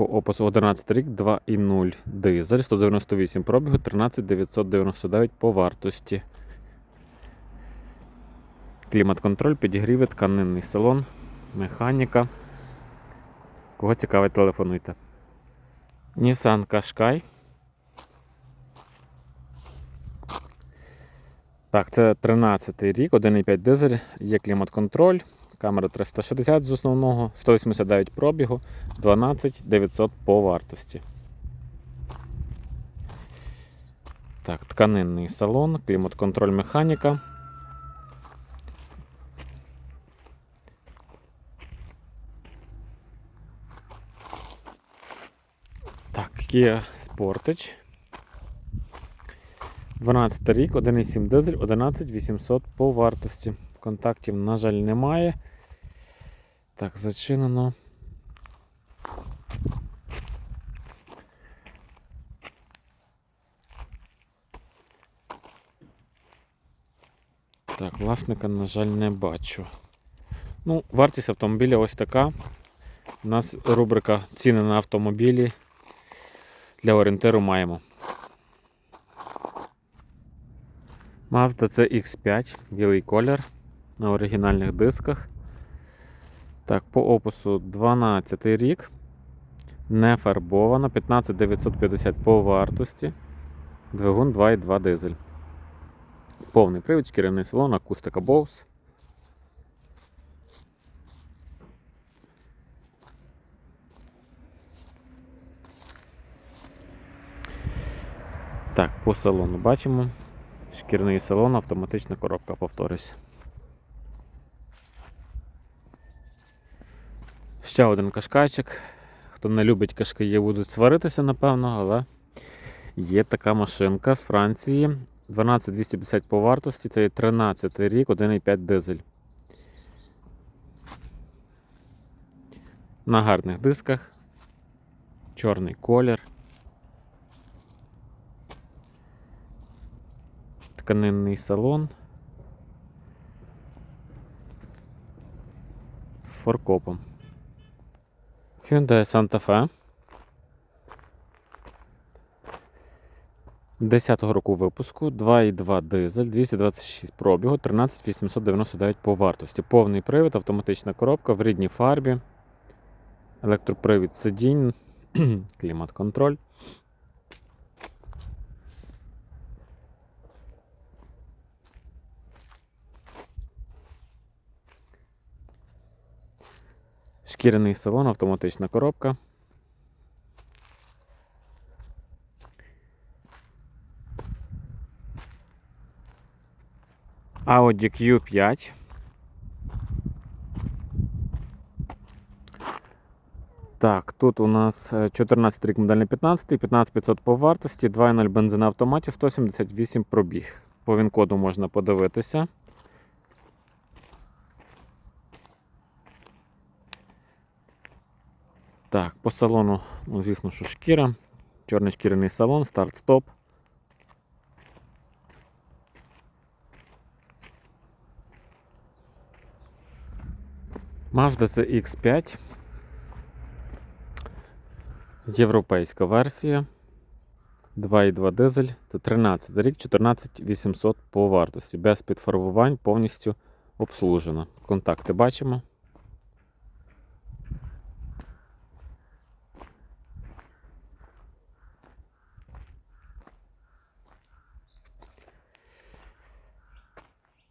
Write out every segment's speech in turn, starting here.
по опису 11 рік 2,0 дизель, 198 пробігу, 13999 по вартості. Клімат-контроль, підігріви, тканинний салон, механіка. Кого цікавить, телефонуйте. Nissan Qashqai. Так, це 13 рік, 1,5 дизель, є клімат-контроль, камера 360 з основного, 189 пробігу, 12 900 по вартості. Так, тканинний салон, клімат-контроль механіка. Так, Kia Sportage. 12 рік, 1,7 дизель, 11 800 по вартості. Контактів, на жаль, немає. Так, зачинено. Так, власника, на жаль, не бачу. Ну, вартість автомобіля ось така. У нас рубрика ціни на автомобілі. Для орієнтиру маємо. Mazda CX5, білий колір на оригінальних дисках. Так, по опису 12 рік. Не фарбована, 15950 по вартості. Двигун 2,2 дизель. Повний привід, шкіряний салон, акустика Bose. Так, по салону бачимо. Шкірний салон, автоматична коробка, повторюсь. Ще один кашкайчик. Хто не любить кашкаї, будуть сваритися, напевно, але є така машинка з Франції. 12250 по вартості, це є 13 рік, 1,5 дизель. На гарних дисках. Чорний колір. Тканинний салон. З форкопом. Hyundai Santa Fe. 10-го року випуску, 2,2 дизель, 226 пробігу, 13899 по вартості. Повний привід, автоматична коробка в рідній фарбі, електропривід сидінь, клімат-контроль. Шкіряний салон, автоматична коробка. Audi Q5. Так, тут у нас е, 14 рік модельний 15, 15500 по вартості, 2.0 бензин автоматі, 178 пробіг. По він-коду можна подивитися. Так, по салону, ну, звісно, що шкіра. Чорний шкіряний салон, старт-стоп. Mazda CX5. Європейська версія. 2,2 дизель. Це 13 рік, 14800 по вартості. Без підфарбувань, повністю обслужена. Контакти бачимо.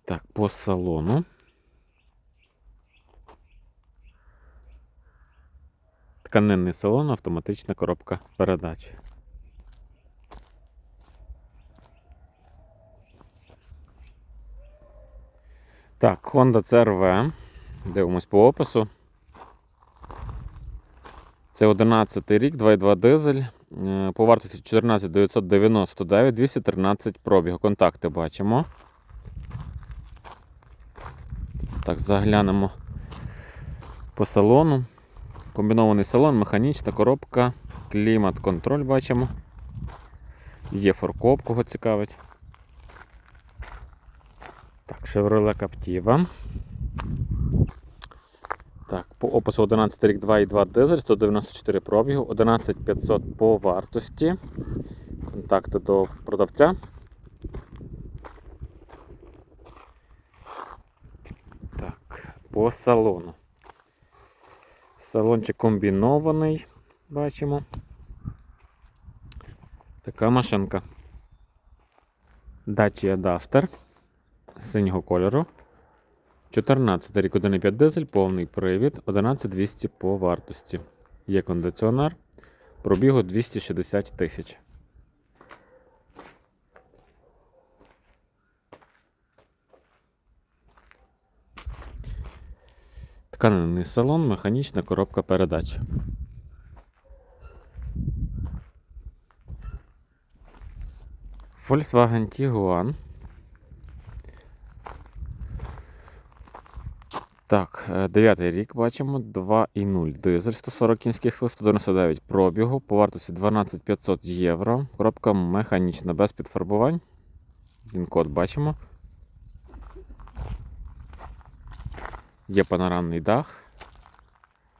Так, по салону. Тканинний салон, автоматична коробка передач. Так, Honda CRV. Дивимось по опису. Це 11 рік, 2,2 дизель. е, По вартості 14 999, 213 пробігу. Контакти бачимо. Так, заглянемо по салону. Комбінований салон, механічна коробка, клімат-контроль бачимо. Є форкоп, кого цікавить. Так, Chevrolet Captiva. Так, по опису 11 рік 2,2 дизель, 194 пробігу, 11500 по вартості. Контакти до продавця. Так, по салону. Салончик комбінований, бачимо. Така машинка. Dacia Duster синього кольору. 14 рік 1,5 дизель, повний привід, 11200 по вартості. Є кондиціонер. Пробігу 260 тисяч. Тканинний салон, механічна коробка передач. Volkswagen Tiguan. Так, е, дев'ятий рік бачимо 2,0 дизель 140 кінських сил, 199 пробігу, по вартості 12500 євро. Коробка механічна без підфарбувань. Він код бачимо. Є панорамний дах.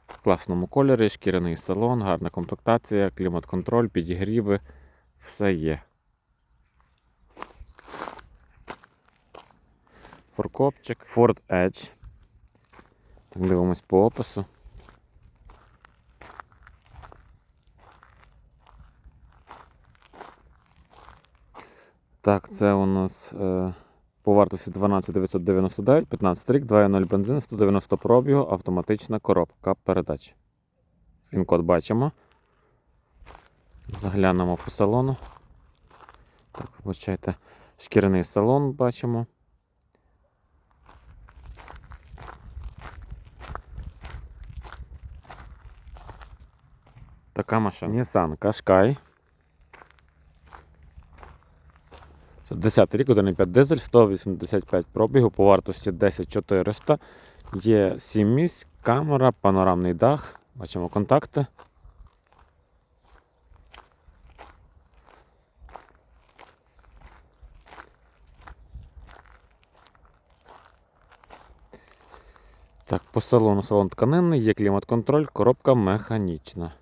В класному кольорі, шкіряний салон, гарна комплектація, клімат-контроль, підігріви. Все є. Форкопчик, Ford Edge. Так, дивимось по опису. Так, це у нас е, по вартості 12999, 15 рік, 2.0 бензин, 190 пробігу, автоматична коробка передач. Він-код бачимо. Заглянемо по салону. Так, вибачайте, шкіряний салон бачимо. Така машина. Nissan Qashqai. Це 10 рік, 1,5 дизель, 185 пробігу по вартості 10400. Є 7 місць, камера, панорамний дах. Бачимо контакти. Так, по салону салон тканинний, є клімат-контроль, коробка механічна.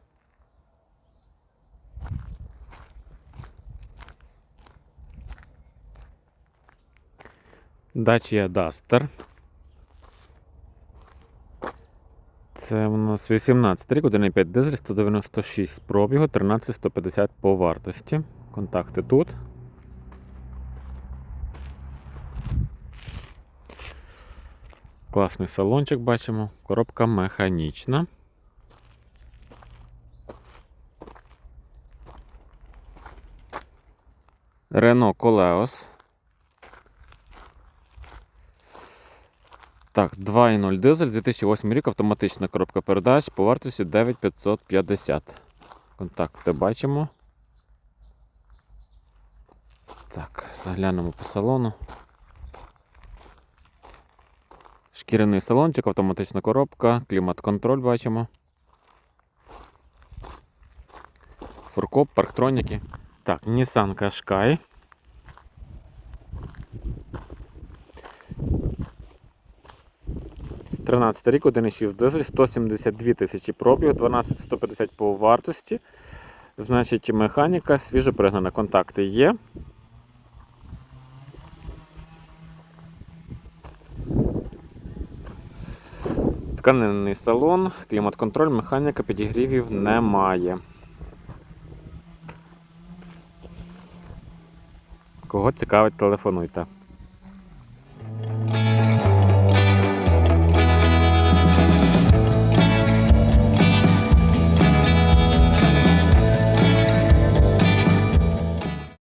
Dacia Duster. Це у нас 18 рік, 1,5 дизель, 196 пробігу, 13150 по вартості. Контакти тут. Класний салончик бачимо. Коробка механічна. Renault Koleos. Так, 2.0 дизель, 2008 рік, автоматична коробка передач по вартості 9550. Контакти бачимо. Так, заглянемо по салону. Шкіряний салончик, автоматична коробка, клімат-контроль бачимо. Фуркоп, парктроніки. Так, Nissan Qashqai. Тринадцятий рік, 1,6 дизель, 172 тисячі пробігу, 12150 по вартості. Значить, механіка, свіжо пригнана, контакти є. Тканинний салон, клімат-контроль, механіка, підігрівів немає. Кого цікавить, телефонуйте.